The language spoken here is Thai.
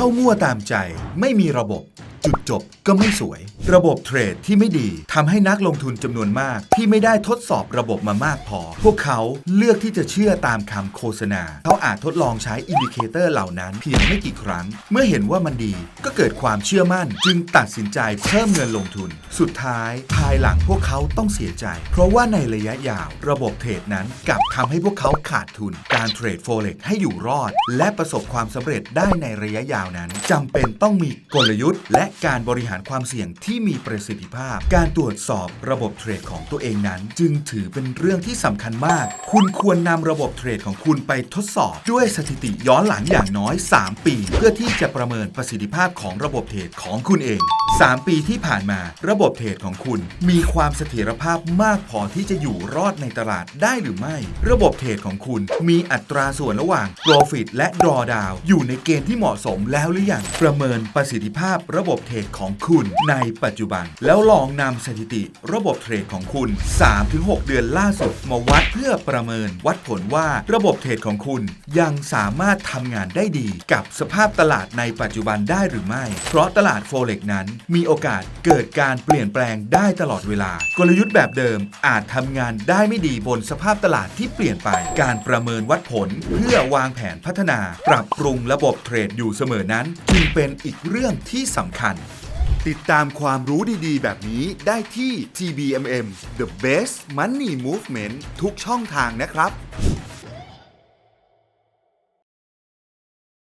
เข้ามั่วตามใจ ไม่มีระบบ จุดจบก็ไม่สวย ระบบเทรดที่ไม่ดีทำให้นักลงทุนจำนวนมาก ที่ไม่ได้ทดสอบระบบมามากพอ พวกเขาเลือกที่จะเชื่อตามคำโฆษณา เขาอาจทดลองใช้อินดิเคเตอร์เหล่านั้นเพียงไม่กี่ครั้ง เมื่อเห็นว่ามันดีก็เกิดความเชื่อมั่น จึงตัดสินใจเพิ่มเงินลงทุน สุดท้ายภายหลังพวกเขาต้องเสียใจ เพราะว่าในระยะยาวระบบเทรดนั้นกลับทำให้พวกเขาขาดทุน การเทรดโฟเร็กให้อยู่รอด และประสบความสำเร็จได้ในระยะยาวนั้นจำเป็นต้องมีกลยุทธ์ และการบริหารความเสี่ยงที่มีประสิทธิภาพ การตรวจสอบระบบเทรดของตัวเองนั้น จึงถือเป็นเรื่องที่สำคัญมาก คุณควรนำระบบเทรดของคุณไปทดสอบด้วยสถิติย้อนหลังอย่างน้อย 3 ปี เพื่อที่จะประเมินประสิทธิภาพของระบบเทรดของคุณเอง 3 ปีที่ผ่านมาระบบบเทรดของคุณ มีความเสถียรภาพมากพอที่จะอยู่รอดในตลาดได้หรือไม่ ระบบเทรดของคุณมีอัตราส่วนระหว่าง profit และ drawdown อยู่ในเกณฑ์ที่เหมาะสมแล้วหรือยังประเมินประสิทธิภาพระบบเทรดของคุณในปัจจุบัน แล้วลองนำสถิติระบบเทรดของคุณ 3-6 เดือนล่าสุดมาวัดเพื่อประเมินวัดผลว่าระบบเทรดของคุณยังสามารถทำงานได้ดีกับสภาพตลาดในปัจจุบันได้หรือไม่ เพราะตลาดโฟเร็กนั้นมีโอกาสเกิดการเปลี่ยนลี่ยนแปลงได้ตลอดเวลา กลยุทธ์แบบเดิมอาจทำงานได้ไม่ดีบนสภาพตลาดที่เปลี่ยนไป การประเมินวัดผลเพื่อวางแผนพัฒนา ปรับปรุงระบบเทรดอยู่เสมอนั้นจึงเป็นอีกเรื่องที่สำคัญ ติดตามความรู้ดีๆ แบบนี้ได้ที่ TBMM The Best Money Movement ทุกช่องทางนะครับ